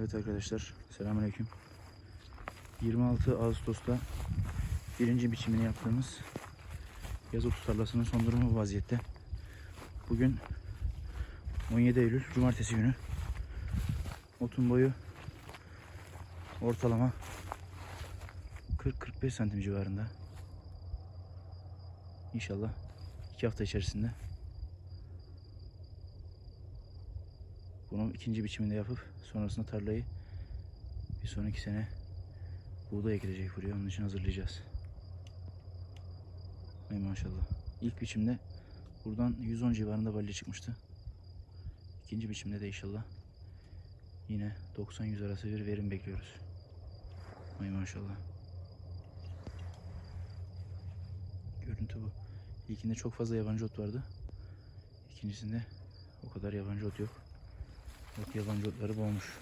Evet arkadaşlar selamünaleyküm. 26 Ağustos'ta birinci biçimini yaptığımız yaz otu tarlasının son durumu bu vaziyette. Bugün 17 Eylül Cumartesi günü. Otun boyu ortalama 40-45 santim civarında. İnşallah 2 hafta içerisinde Bunu ikinci biçiminde yapıp sonrasında tarlayı bir sonraki sene buğday ekilecek buraya. Onun için hazırlayacağız. Ay maşallah. İlk biçimde buradan 110 civarında balya çıkmıştı. İkinci biçimde de inşallah yine 90-100 arası bir verim bekliyoruz. Ay maşallah. Görüntü bu. İlkinde çok fazla yabancı ot vardı. İkincisinde o kadar yabancı ot yok. Evet yabancı otları boğmuş.